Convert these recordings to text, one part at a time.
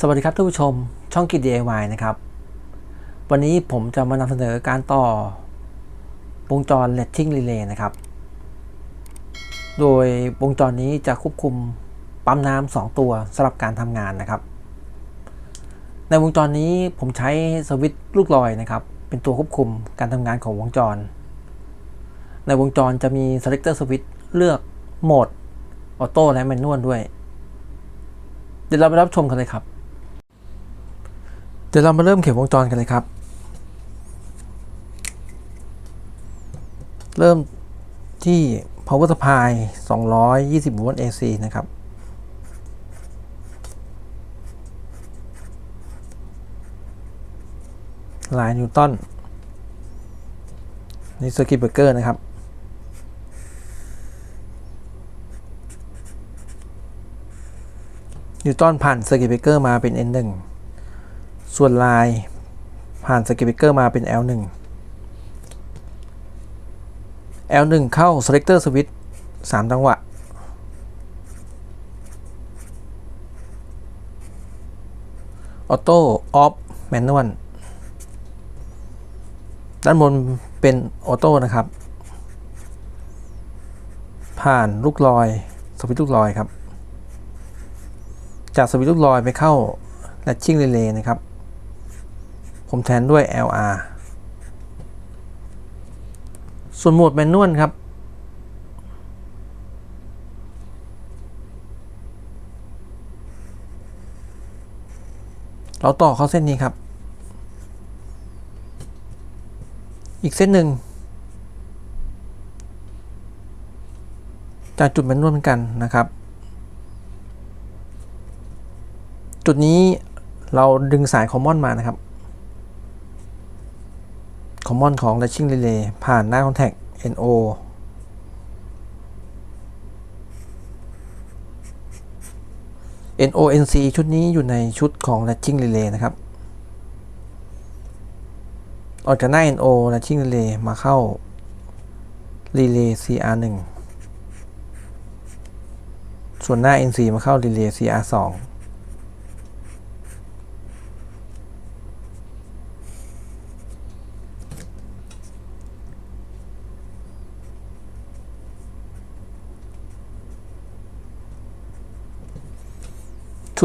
สวัสดีครับท่านผู้ชมช่องกิจ DIY นะครับ วันนี้ผมจะมานำเสนอการต่อวงจร l e t t i n g Relay นะครับ โดยวงจรนี้จะควบคุมปั๊มน้ำสองตัวสำหรับการทำงานนะครับ ในวงจรนี้ผมใช้สวิตช์ลูกลอยนะครับ เป็นตัวควบคุมการทำงานของวงจร ในวงจรจะมี selector switch เลือกโหมดออโต้และแมนนวลด้วย เดี๋ยวเราไปรับชมกันเลยครับ ดี๋ยวเรามาเริ่มเขียนวงจรกันเลยครับ เริ่มที่ power supply 220 โวลต์ AC นะครับ หลายนิวตันในี่สกิปเบอร์เกอร์นะครับ นิวตันผ่านสกิปเบรกเกอร์มาเป็น N1 ส่วนลายผ่านสกิปเบรกเกอร์มาเป็น L1 L1 เข้า selector switch 3จังหวะ auto off manual ด้านบนเป็นออโต้นะครับ ผ่านลูกลอยสวิตช์ลูกลอยครับ จากสวิตช์ลูกลอยไปเข้า latching relay นะครับ ผมแทนด้วย LR ส่วนโหมดแมนนวลครับ เราต่อเข้าเส้นนี้ครับ อีกเส้นหนึ่ง จากจุดแมนนวลเหมือนกันนะครับ จุดนี้เราดึงสายคอมมอนมานะครับ คอมมอนของ Latching Relay ผ่านหน้าคอนแทค NO N O N C ชุดนี้อยู่ในชุดของ Latching Relay นะครับ ออกจากหน้า NO Latching Relay มาเข้า Relay CR1 ส่วนหน้า NC มาเข้า Relay CR2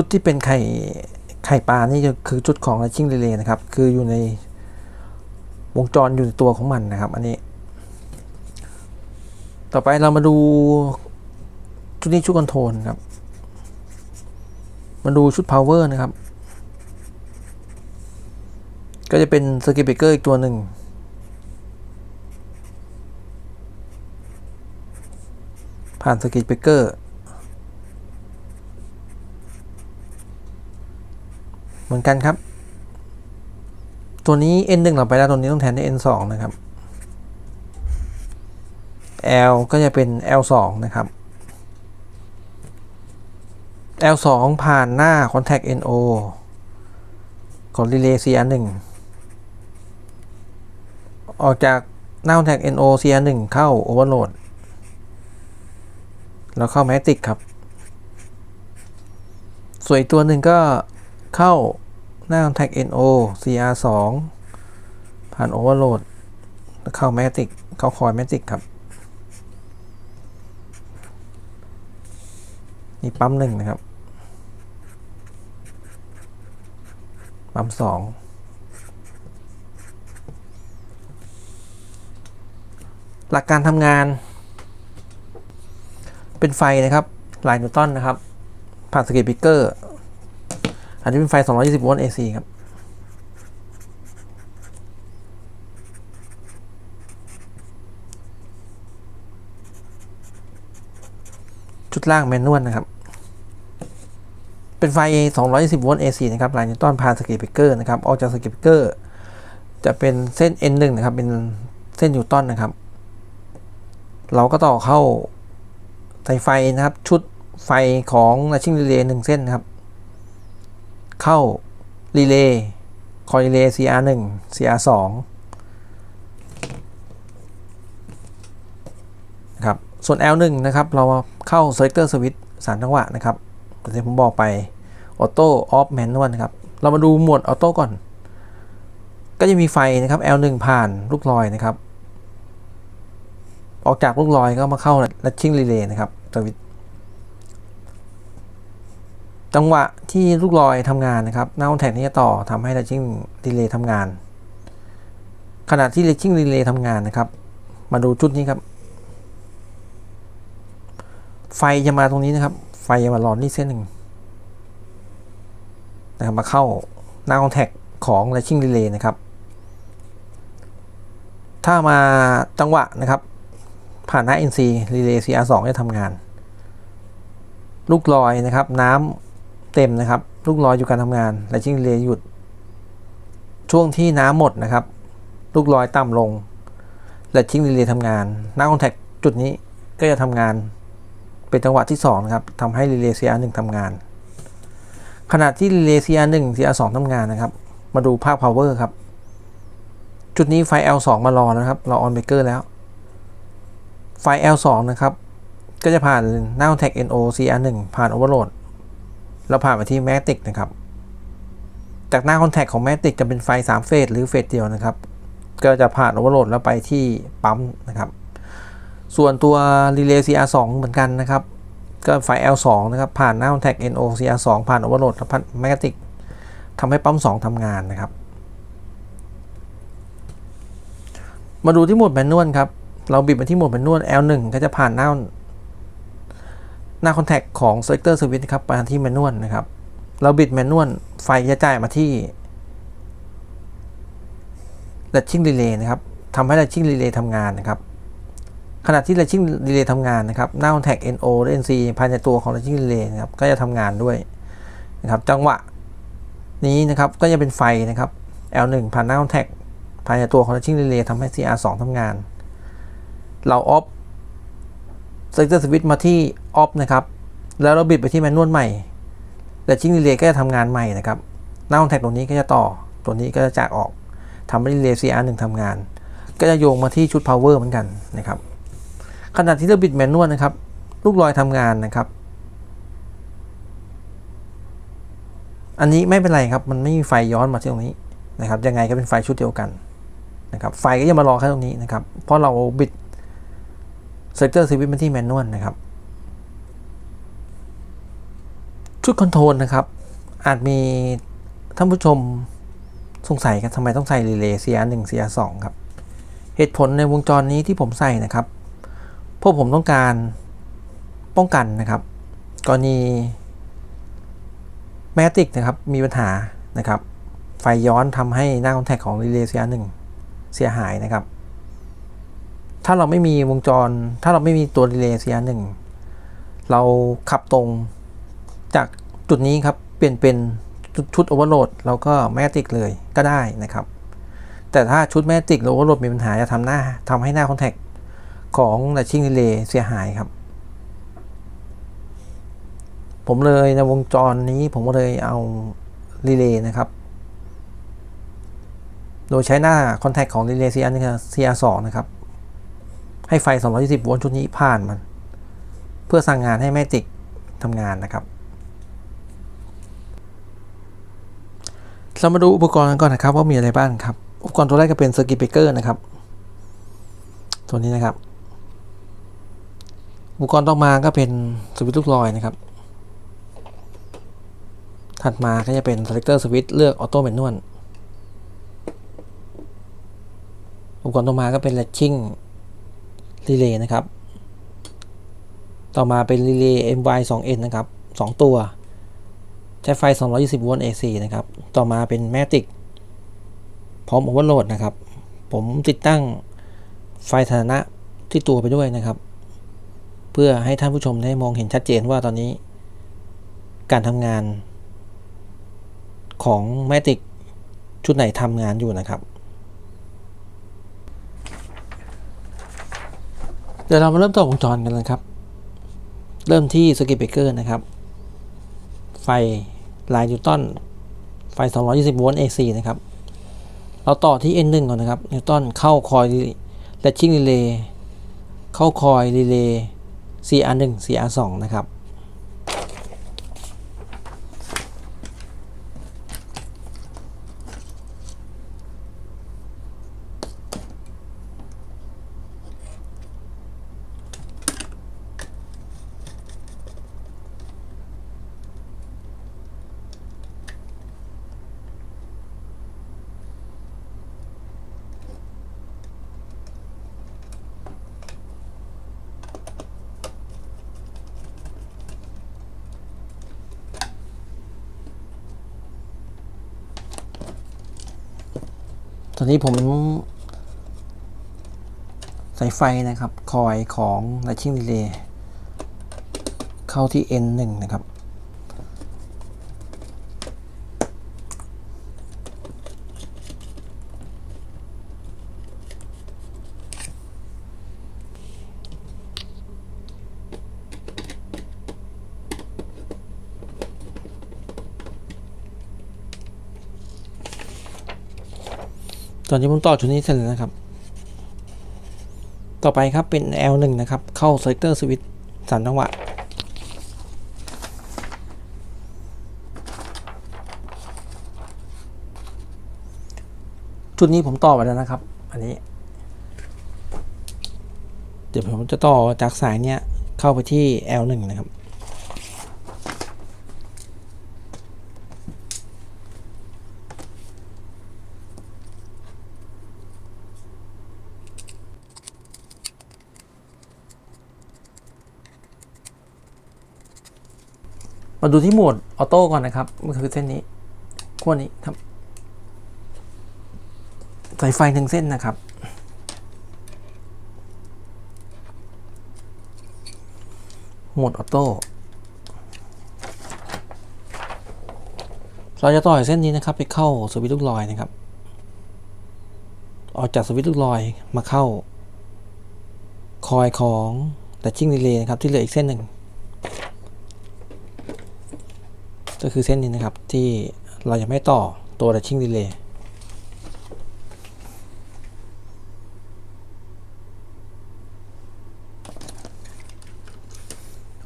ชุดที่เป็นไข่ไข่ปลานี่คือชุดของ Latching Relay นะครับ คืออยู่ในวงจรอยู่ในตัวของมันนะครับ อันนี้ ต่อไปเรามาดูชุดนี้ชุดคอนโทรลครับ มาดูชุด power นะครับ ก็จะเป็น circuit breaker อีกตัวหนึ่งผ่าน circuit breaker เหมือนกันครับ ตัวนี้ n 1เราไปแล้วตัวนี้ต้องแทนด้วย n 2นะครับ l ก็จะเป็น l 2นะครับ l 2ผ่านหน้า contact no ของ relay cr 1ออกจากหน้า contact no cr 1เข้า overload แล้วเข้า magnetic ครับ ส่วนอีกตัวหนึ่งก็ เข้าหน้า contact no cr 2ผ่าน overload แล้วเข้า matic เข้า coil matic ครับ นี่ปั๊มหนึ่งนะครับ ปั๊มสองหลักการทำงาน เป็นไฟนะครับ หลายนิวตันนะครับ ผ่านสเก็ตบิเกอร์ อันนี้เป็นไฟ 220 โวลต์ AC ครับ ชุดล่างแมนนวลนะครับ เป็นไฟ210โวลต์ AC นะครับลายนิวตันผ่านสเก็ตบิเกอร์นะครับ ออกจากสเก็ตบิเกอร์ จะเป็นเส้น N1 นะครับ เป็นเส้นนิวตันนะครับ เราก็ต่อเข้าสายไฟนะครับ ชุดไฟของลัชชิ่งรีเลย์หนึ่งเส้นนะครับ เข้ารีเลย์คอยรีเลย์ CR1 CR2 นะครับ ส่วน L1 นะครับ เราเข้า selector switch 3จังหวะนะครับแต่ที่ผมบอกไปออโต้ออฟแมนนวลนะครับ เรามาดูหมวดออโต้ก่อน ก็จะมีไฟนะครับ L1 ผ่านลูกลอยนะครับ ออกจากลูกลอยก็มาเข้าลัชชิ่งรีเลย์นะครับสวิตช์ จังหวะที่ลูกลอยทำงานนะครับหน้าคอนแทคนี้จะต่อทำให้ลัชชิ่งรีเลย์ทำงาน ขณะที่ลัชชิ่งรีเลย์ทำงานนะครับ มาดูจุดนี้ครับ ไฟจะมาตรงนี้นะครับ ไฟจะมาหลอนนี่เส้นหนึ่งนะครับมาเข้าหน้าคอนแทคของ Latching Relay นะครับ ถ้ามาจังหวะนะครับผ่านหน้า NC Relay CR2 จะทำงาน ลูกลอยนะครับน้ำ เต็มนะครับ ลูกลอยอยู่การทำงาน Latching Relay หยุด ช่วงที่น้ำหมดนะครับ ลูกลอยต่ำลง Latching Relay ทำงานหน้าคอนแทคจุดนี้ก็จะทำงานเป็นจังหวะที่2นะครับทำให้ Relay CR1 ทำงาน ขณะที่ Relay CR1 CR2 ทำงานนะครับ มาดูภาค power ครับ จุดนี้ไฟ L2 มารอแล้วนะครับ เรา on breaker แล้ว ไฟ L2 นะครับ ก็จะผ่านหน้า contact NO CR1 ผ่าน overload แล้วผ่านไปที่ matic นะครับ จากหน้า contact ของ matic จะเป็นไฟ 3 เฟสหรือเฟสเดียวนะครับ ก็จะผ่าน overload แล้วไปที่ปั๊มนะครับ ส่วนตัว Relay CR2 เหมือนกันนะครับ ก็ไฟ L2 นะครับผ่านหน้า contact NO CR2 ผ่าน overload และผ่าน matic ทำให้ปั๊ม 2ทำงานนะครับ มาดูที่หมดแมนนวลครับ เราบิดมาที่หมดแมนนวล L1 ก็จะผ่านหน้า หน้าคอนแทคของ selector switch นะครับไปที่แมนนวลนะครับ เราบิดแมนนวลไฟจะจ่ายมาที่ latching relay นะครับทำให้ latching relay ทำงานนะครับขณะที่ latching relay ทำงานนะครับหน้า contact NO และ NC ภายในตัวของ latching relay นะครับก็จะทำงานด้วยนะครับจังหวะนี้นะครับก็จะเป็นไฟนะครับ L1 ผ่านหน้า contact ภายในตัวของ latching relay ทำให้ CR2 ทำงาน เราออฟ selector switch มาที่ออฟนะครับ แล้วเราบิดไปที่แมนนวลใหม่ latching relay ก็จะทำงานใหม่นะครับ หน้า contact ตรงนี้ก็จะต่อ ตัวนี้ก็จะจากออกทำให้ relay CR1 ทำงาน ก็จะโยงมาที่ชุด power เหมือนกันนะครับ ขณะที่เราบิดแมนนวลนะครับ ลูกลอยทำงานนะครับ อันนี้ไม่เป็นไรครับ มันไม่มีไฟย้อนมาที่ตรงนี้นะครับ ยังไงก็เป็นไฟชุดเดียวกันนะครับ ไฟก็จะมารอแค่ตรงนี้นะครับ เพราะเราบิด เซกเตอร์สวิตมาที่แมนนวลนะครับ ชุดคอนโทรลนะครับ อาจมีท่านผู้ชมสงสัยกันทำไมต้องใส่รีเลย์ CR1 CR2 ครับ เหตุผลในวงจรนี้ที่ผมใส่นะครับ เพราะผมต้องการป้องกันนะครับกรณีแมติกนะครับมีปัญหานะครับ ไฟย้อนทำให้หน้าคอนแทคของ Relay CR1 เสียหายนะครับ ถ้าเราไม่มีวงจร ถ้าเราไม่มีตัว Relay CR1 เราขับตรงจากจุดนี้ครับ เปลี่ยนเป็นชุดโอเวอร์โหลดเราก็แมติกเลยก็ได้นะครับ แต่ถ้าชุดแมติกโอเวอร์โหลดมีปัญหาจะทำหน้าทำให้หน้าคอนแทคของ Latching Relay เสียหายครับ ผมเลยในวงจรนี้ผมก็เลยเอา Relay นะครับ โดยใช้หน้า Contact ของ Relay CR นี่คือ CR2 นะครับ ให้ไฟ 220 โวลต์ชุดนี้ผ่านมัน เพื่อสั่งงานให้แม่ติกทำงานนะครับ เรามาดูอุปกรณ์กันก่อนนะครับว่ามีอะไรบ้างครับ อุปกรณ์ตัวแรกก็เป็น Circuit Breaker นะครับ ตัวนี้นะครับ อุปกรณ์ต่อมาก็เป็นสวิตช์ลูกลอยนะครับ ถัดมาก็จะเป็น selector switch เลือก auto manual อุปกรณ์ต่อมาก็เป็นรัชชิ้ง latching relay นะครับ ต่อมาเป็น relay my 2 n นะครับ 2 ตัว ใช้ไฟ 220 โวลต์ AC นะครับ ต่อมาเป็น matic พร้อม overload นะครับ ผมติดตั้งไฟฐานะที่ตัวไปด้วยนะครับ เพื่อให้ท่านผู้ชมได้มองเห็นชัดเจนว่าตอนนี้ การทำงานของ Matic ชุดไหนทำงานอยู่นะครับ เดี๋ยวเรามาเริ่มต่อวงจรกันเลยครับ เริ่มที่สกิปเบเกอร์นะครับ ไฟลายนิวตันไฟ 220 โวลต์ AC นะครับ เราต่อที่ N1 ก่อนนะครับนิวตันเข้าคอยและชิ่งรีเลย์เข้าคอยรีเลย์ CR1 CR2 นะครับ นี้ผมใส่ไฟนะครับ คอยของ Lightning Relay เข้าที่ N1 นะครับ ตอนนี้ผมต่อชุดนี้เสร็จแล้วนะครับ ต่อไปครับเป็น L1 นะครับ เข้า Selector Switch สามจังหวะชุดนี้ผมต่อไปแล้วนะครับ อันนี้ เดี๋ยวผมจะต่อจากสายเนี้ยเข้าไปที่ L1 นะครับ มาดูที่โหมดออโต้ก่อนนะครับ มันคือเส้นนี้ขั้วนี้ครับสายไฟหนึ่งเส้นนะครับโหมดออโต้ เราจะต่อจากเส้นนี้นะครับ ไปเข้าสวิตช์ลูกลอยนะครับ ออกจากสวิตช์ลูกลอยมาเข้า คอยของแต่ชิ่งรีเลย์นะครับ ที่เหลืออีกเส้นหนึ่ง ก็คือเส้นนี้นะครับที่เรายังไม่ต่อตัว Latching Relay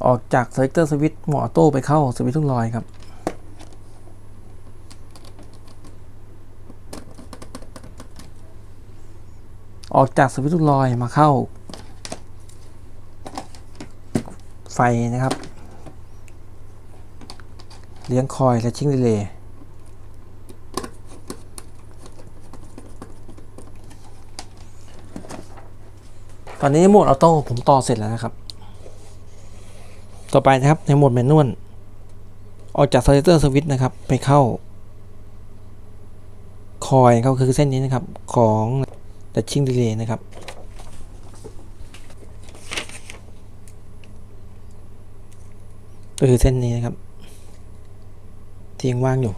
ออกจาก Selector Switch หมออโต้ไปเข้าสวิตช์ทุกลอยครับออกจากสวิตช์ทุกลอยมาเข้า ไฟนะครับ เลี้ยงคอยและชิงรีเลย์ตอนนี้โหมดออโต้ผมต่อเสร็จแล้วนะครับ ต่อไปนะครับในโหมดแมนนวลออกจาก selector switch นะครับ ไปเข้า คอยเขาคือเส้นนี้นะครับของแต่ชิ่งรีเลย์นะครับก็คือเส้นนี้นะครับ ที่ยังว่างอยู่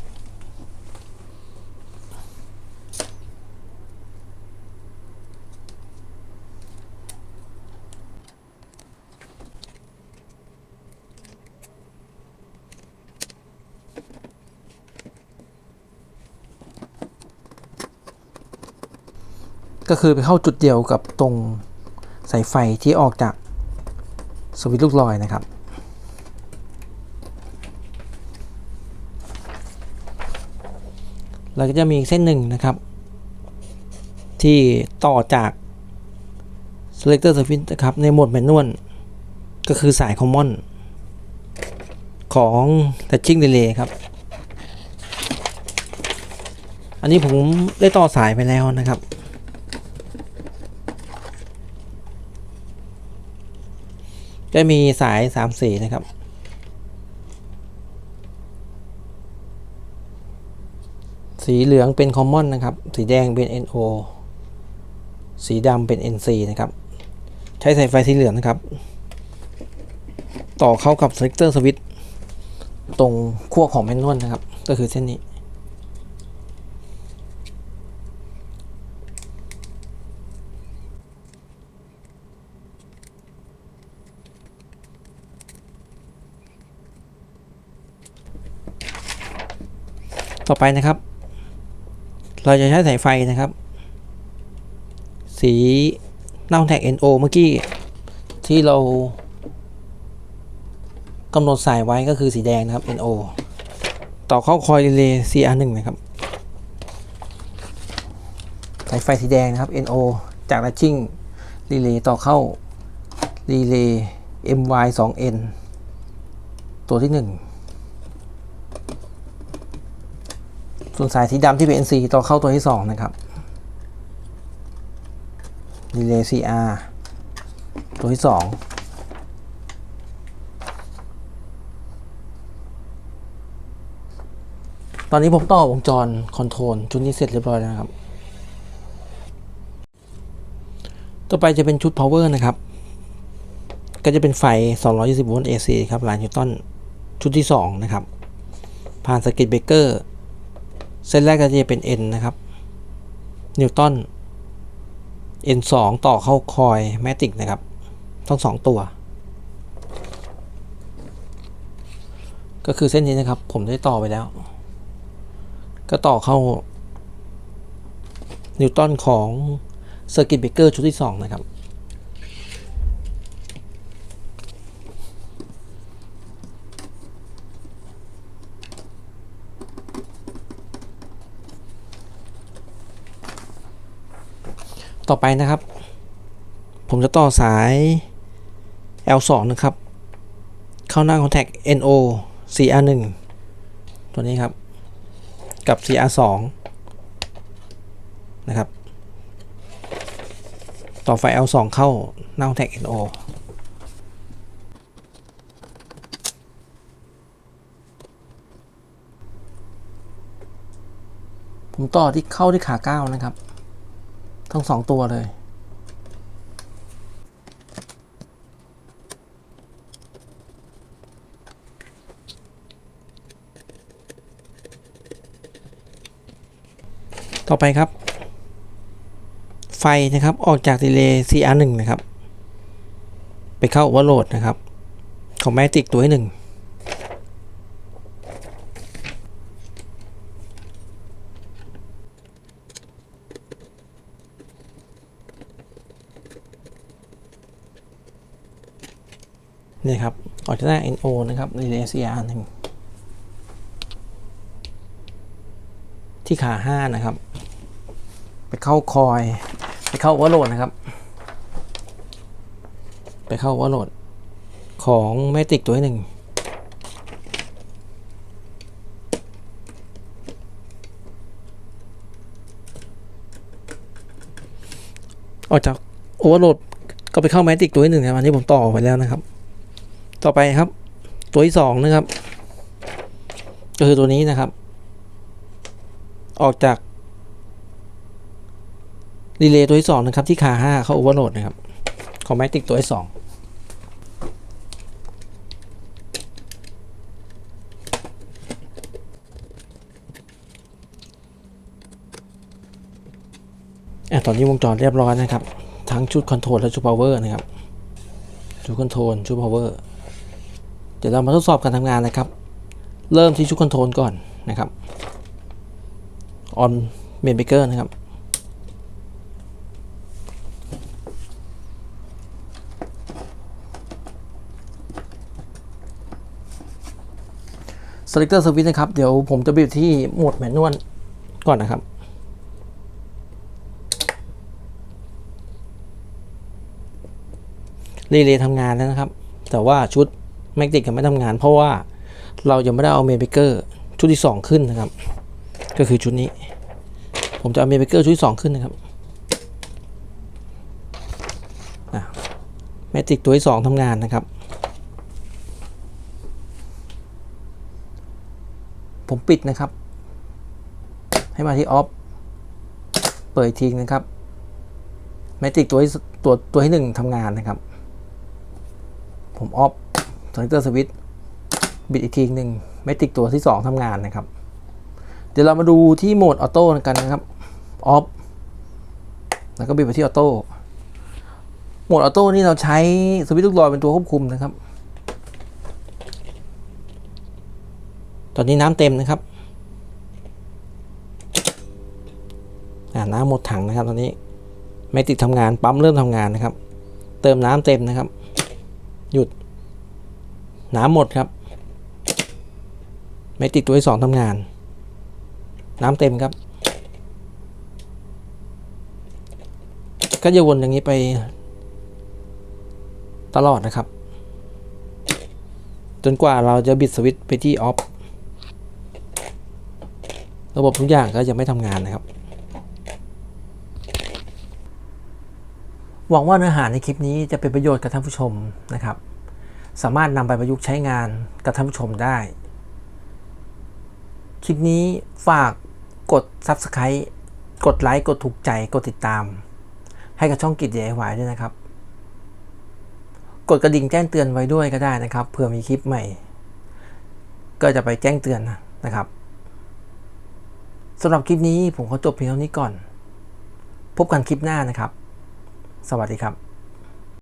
ก็คือไปเข้าจุดเดียวกับตรงสายไฟที่ออกจากสวิตช์ลูกลอยนะครับ เราก็จะมีเส้นหนึ่งนะครับ ที่ต่อจาก selector switch นะครับ ในโหมดแมนนวลก็คือสาย common ของ touching relay ครับ อันนี้ผมได้ต่อสายไปแล้วนะครับ จะมีสาย3สีนะครับ สีเหลืองเป็น common นะครับ สีแดงเป็น NO สีดำเป็น NC นะครับ ใช้สายไฟสีเหลืองนะครับ ต่อเข้ากับ selector switch ตรงขั้วของแมนนวลนะครับ ก็คือเส้นนี้ ต่อไปนะครับ เราจะใช้สายไฟนะครับ สีหน้าแท็ก NO เมื่อกี้ ที่เรากำหนดสายไว้ก็คือสีแดงนะครับ NO ต่อเข้าคอยรีเลย์ CR1 นะครับสายไฟสีแดงนะครับ NO จาก Latching Relay ต่อเข้า Relay MY2N ตัวที่ 1 ส่วนสายสีดำที่เป็น NC ต่อเข้าตัวที่ 2 นะครับ Relay CR ตัวที่ 2ตอนนี้ผมต่อวงจรคอนโทรลชุดนี้เสร็จเรียบร้อยแล้วครับ ต่อไปจะเป็นชุด power นะครับ ก็จะเป็นไฟ 220 โวลต์ AC ครับลายนิวตันชุดที่ 2 นะครับ ผ่านสกิตเบรกเกอร์ เส้นแรกก็จะเป็น N นะครับ นิวตัน N2 ต่อเข้าคอยแมติกนะครับ ทั้งสองตัว ก็คือเส้นนี้นะครับ ผมได้ต่อไปแล้ว ก็ต่อเข้า นิวตันของเซอร์กิตเบเกอร์ชุดที่ 2 นะครับ ต่อไปนะครับ ผมจะต่อสาย L2 นะครับ เข้าหน้า Contact NO CR1 ตัวนี้ครับ กับ CR2 นะครับ ต่อไฟ L2 เข้าหน้า Contact NO ผมต่อที่เข้าที่ขาก้าวนะครับ ทั้งสองตัวเลย ต่อไปครับ ไฟนะครับออกจากดีเลย์ CR1 นะครับ ไปเข้าโอเวอร์โหลดนะครับ ของแมติกตัวที่หนึ่ง นี่ครับออกจากหน้า NO นะครับดีเลย์ CR1 ที่ขา 5 นะครับ ไปเข้าคอย ไปเข้าวอร์โหลดนะครับ ไปเข้าวอร์โหลดของแมติกตัวหนึ่งออกจากโอเวอร์โหลดก็ไปเข้าแมติกตัวหนึ่งนะครับอันนี้ผมต่อไปแล้วนะครับ ต่อไปครับ ตัวที่สองนะครับ ก็คือตัวนี้นะครับ ออกจากรีเลย์ตัวที่2นะครับ ที่ขา5เข้าโอเวอร์โหลดนะครับของแมติกตัวที่2อะตอนนี้วงจรเรียบร้อยนะครับ ทั้งชุดคอนโทรลและชุดพาวเวอร์นะครับ ชุดคอนโทรลชุดพาวเวอร์ ดี๋ยวเรามาทดสอบการทำงานนะครับ เริ่มที่ชุดคอนโทรลก่อนนะครับออนเมนเบเกอร์นะครับสลิกเตอร์สวิตนะครับ เดี๋ยวผมจะบิดที่โหมดแมนนวลก่อนนะครับ รีเลย์ทำงานแล้วนะครับ แต่ว่าชุด แมกติกยังไม่ทำงาน เพราะว่าเรายังไม่ได้เอาเมนเบเกอร์ชุดที่ 2 ขึ้นนะครับ ก็คือชุดนี้ ผมจะเอาเมนเบเกอร์ชุดที่ 2 ขึ้นนะครับแมติกตัวที่ 2ทำงานนะครับ ผมปิดนะครับ ให้มาที่ออฟเปิดทีนะครับแมติกตัวที่ตัวตัวที่หนึ่งทำงานนะครับ ผมออฟ สนิเตอร์สวิตบิดอีกทีหนึ่งแมติกตัวที่ 2ทำงานนะครับ เดี๋ยวเรามาดูที่โหมดออโต้กันนะครับออฟแล้วก็บิดไปที่ออโต้โหมดออโต้นี่เราใช้สวิตช์ลูกลอยเป็นตัวควบคุมนะครับ ตอนนี้น้ำเต็มนะครับน้ำหมดถังนะครับตอนนี้ไม่ติดทำงานปั๊มเริ่มทำงานนะครับ เติมน้ำเต็มนะครับ หยุด น้ำหมดครับ ไม่ติดตัวที่สองทำงาน น้ำเต็มครับ ก็จะวนอย่างนี้ไปตลอดนะครับ จนกว่าเราจะบิดสวิตช์ไปที่ออฟระบบทุกอย่างก็จะไม่ทำงานนะครับ หวังว่าเนื้อหาในคลิปนี้จะเป็นประโยชน์กับท่านผู้ชมนะครับ สามารถนำไปประยุกต์ใช้งานกับท่านผู้ชมได้ คลิปนี้ฝากกด Subscribe กดไลค์ กดถูกใจ กดติดตาม ให้กับช่องกิจ DIY ด้วยนะครับ กดกระดิ่งแจ้งเตือนไว้ด้วยก็ได้นะครับ เผื่อมีคลิปใหม่ ก็จะไปแจ้งเตือนนะครับสำหรับคลิปนี้ผมขอจบเพียงเท่านี้ก่อน พบกันคลิปหน้านะครับ สวัสดีครับ